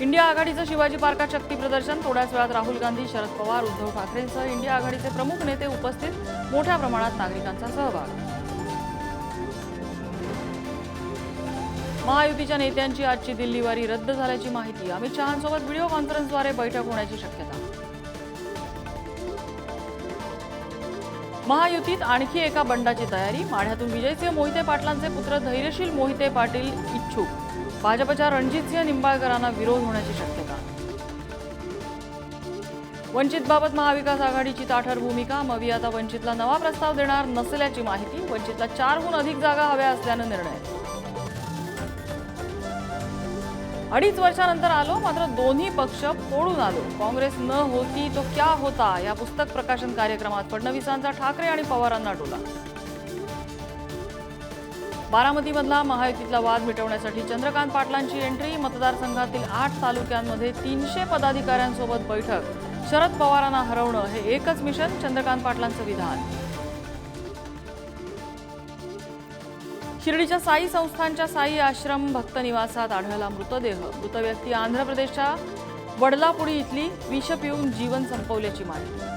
India आघाडीचं शिवाजी पार्कात शक्ती प्रदर्शन. थोड्याच वेळात राहुल गांधी शरद पवार उद्धव ठाकरेंसह इंडिया आघाडीचे प्रमुख नेते उपस्थित. मोठ्या प्रमाणात नागरिकांचा सहभाग. महायुतीच्या नेत्यांची आजची दिल्लीवारी रद्द झाल्याची माहिती. अमित शहांसोबत व्हिडिओ कॉन्फरन्सद्वारे बैठक होण्याची शक्यता. महायुतीत आणखी एका बंडाची तयारी. माढ्यातून विजयसिंह मोहिते पाटलांचे पुत्र धैर्यशील मोहिते पाटील इच्छुक. भाजपच्या रणजितसिंह निंबाळकरांना विरोध होण्याची शक्यता. वंचितबाबत महाविकास आघाडीची ताठर भूमिका मवी आता वंचितला नवा प्रस्ताव देणार नसल्याची माहिती वंचितला चारहून अधिक जागा हव्या असल्यानं निर्णय. अडीच वर्षानंतर आलो मात्र दोन्ही पक्ष फोडून आलो. काँग्रेस न होती तो क्या होता या पुस्तक प्रकाशन कार्यक्रमात फडणवीसांचा ठाकरे आणि पवारांना टोला बारामतीमधला महायुतीतला वाद मिटवण्यासाठी चंद्रकांत पाटलांची एंट्री मतदारसंघातील आठ तालुक्यांमध्ये तीनशे पदाधिकाऱ्यांसोबत बैठक. शरद पवारांना हरवणं हे एकच मिशन चंद्रकांत पाटलांचं विधान. शिर्डीच्या साई संस्थांच्या साई आश्रम भक्त निवासात आढळला मृतदेह. मृत व्यक्ती आंध्र प्रदेशच्या वडलापुडी इथली विष पिऊन जीवन संपवल्याची माहिती.